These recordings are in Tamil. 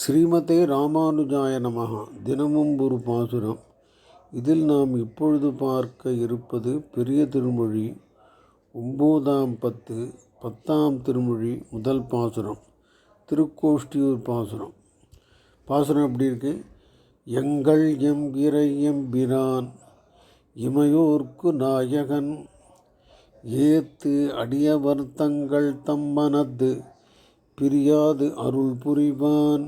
ஸ்ரீமதே ராமானுஜாய நமகா தினமும் ஒரு பாசுரம். இதில் நாம் இப்பொழுது பார்க்க இருப்பது பெரிய திருமொழி ஒம்போதாம் பத்து பத்தாம் திருமொழி முதல் பாசுரம் திருக்கோஷ்டியூர் பாசுரம். பாசுரம் எப்படி இருக்கு? எங்கள் எம் இறை எம்பிரான் இமையோர்க்கு நாயகன் ஏத்து அடியவர்த்தங்கள் தம்மனது பிரியாது அருள் புரிவான்.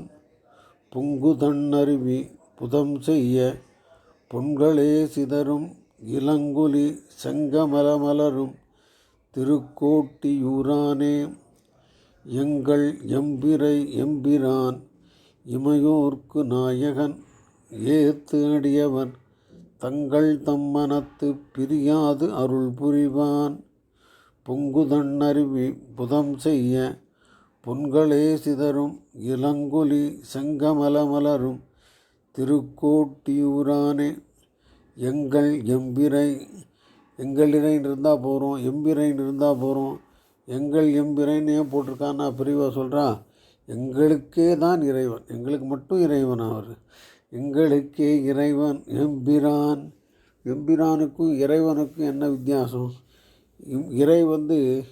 பொங்குதன்னருவி புதம் செய்ய புண்களே சிதறும் இளங்குலி செங்கமலமலரும் திருக்கோட்டியூரானே. எங்கள் எம்பிரை எம்பிரான் இமையோர்க்கு நாயகன் ஏத்து அடியவன் தங்கள் தம்மனத்து பிரியாது அருள் புரிவான் பொங்குதன்னருவி புதம் செய்ய பொன்களே சிதறும் இளங்குலி செங்கமலமலரும் திருக்கோட்டியூரானே எங்கள் எம்பிரை எங்கள் இருந்தால் போகிறோம் எம்பிரைன்னு இருந்தால் போகிறோம் எங்கள் எம்பிரைன்னு ஏன் போட்டிருக்காரு நான் பிரிவாக சொல்கிறா எங்களுக்கே தான் இறைவன் எங்களுக்கு மட்டும் இறைவன் அவர். எங்களுக்கே இறைவன் எம்பிரான். எம்பிரானுக்கும் இறைவனுக்கும் என்ன வித்தியாசம்? இறை வந்து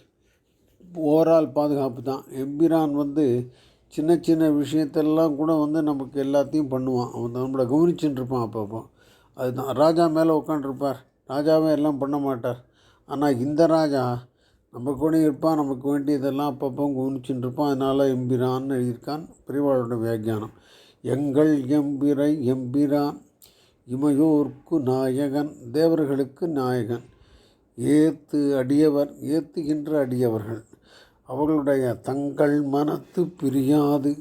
ஓவரால் பாதுகாப்பு தான். எம்பிரான் வந்து சின்ன சின்ன விஷயத்தெல்லாம் கூட வந்து நமக்கு எல்லாத்தையும் பண்ணுவான். அவன் நம்மளை கவனிச்சுட்டு இருப்பான் அப்பப்போ. அதுதான். ராஜா மேலே உட்காண்டிருப்பார் ராஜாவே எல்லாம் பண்ண மாட்டார். ஆனால் இந்த ராஜா நம்ம கூட இருப்பான். நமக்கு வேண்டியதெல்லாம் அப்பப்போ கவனிச்சுட்டு இருப்பான் அதனால் எம்பிரான்னு எழுதியிருக்கான். பெரியவாளோட வியாக்கியானம். எங்கள் எம்பிரை எம்பிரான் இமையோர்க்கு நாயகன் தேவர்களுக்கு நாயகன். ஏத்து அடியவர் ஏத்துகின்ற அடியவர்கள். அவர்களுடைய தங்கள் மனத்து பிரியாது.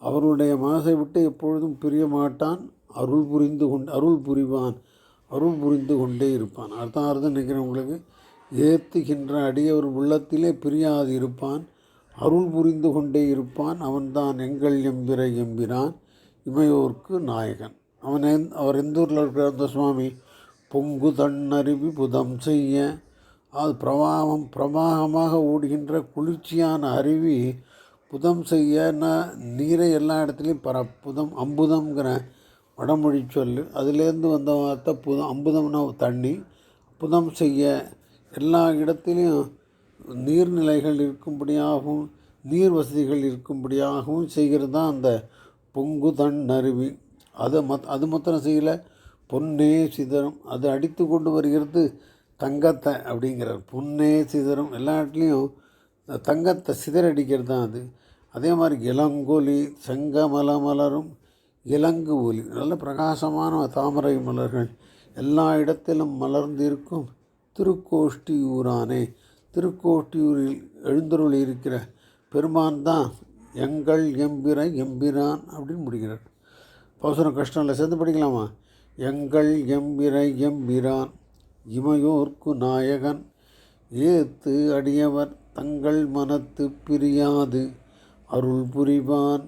அவர்களுடைய மனசை விட்டு எப்பொழுதும் பிரிய மாட்டான். அருள் புரிந்து கொண்டு அருள் புரிவான். அருள் புரிந்து கொண்டே இருப்பான். அர்த்தம் அர்த்தம் நினைக்கிறவங்களுக்கு ஏத்துகின்ற அடியவர் உள்ளத்திலே பிரியாது இருப்பான். அருள் புரிந்து கொண்டே இருப்பான். அவன்தான் எங்கள் எம்பிரை எம்பிரான் இமையோர்க்கு நாயகன். அவன் அவர் எந்த ஊரில் இருக்கிற அந்த சுவாமி? பொங்கு தன்னருவி புதம் செய்ய. அது பிரவாகம் பிரவாகமாக ஓடுகின்ற குளிர்ச்சியான அருவி புதம் செய்யன்னா நீரை எல்லா இடத்துலையும் பர புதம் அம்புதம்ங்கிற வடமொழி சொல் அதுலேருந்து வந்த வார்த்தை புதம் அம்புதம்னா தண்ணி. புதம் செய்ய எல்லா இடத்துலையும் நீர்நிலைகள் இருக்கும்படியாகவும் நீர் வசதிகள் இருக்கும்படியாகவும் செய்கிறது தான் அந்த பொங்கு தன் அருவி. அதை மத் அது மாத்திரம் செய்யலை. பொன்னே சிதறம். அது அடித்து கொண்டு வருகிறது தங்கத்தை அப்படிங்கிறார் பொன்னே சிதறும். எல்லா இடத்துலையும் தங்கத்தை சிதறடிக்கிறது தான் அது. அதே மாதிரி இளங்கொலி செங்கமல மலரும் இலங்கு ஒலி. நல்ல பிரகாசமான தாமரை மலர்கள் எல்லா இடத்திலும் மலர்ந்து இருக்கும் திருக்கோஷ்டியூரானே திருக்கோஷ்டியூரில் எழுந்தருள் இருக்கிற பெருமான் தான் எங்கள் எம்பிரை எம்பிரான் அப்படின்னு முடிக்கிறார் பவசரம் கஷ்டம் சேர்ந்து படிக்கலாமா? எங்கள் எம்பிரை எம்பிரான். இமையோர்க்கு நாயகன். ஏத்து அடியவர் தங்கள் மனத்து பிரியாது. அருள் புரிவான்.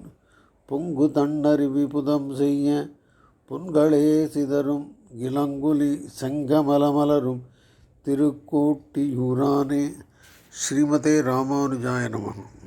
பொங்கு தன்னருவி புதம் செய்ய புண்களே சிதறும். இளங்குலி செங்கமலமலரும் திருக்கோட்டியூரானே. ஸ்ரீமதே ராமானுஜாய நமகம்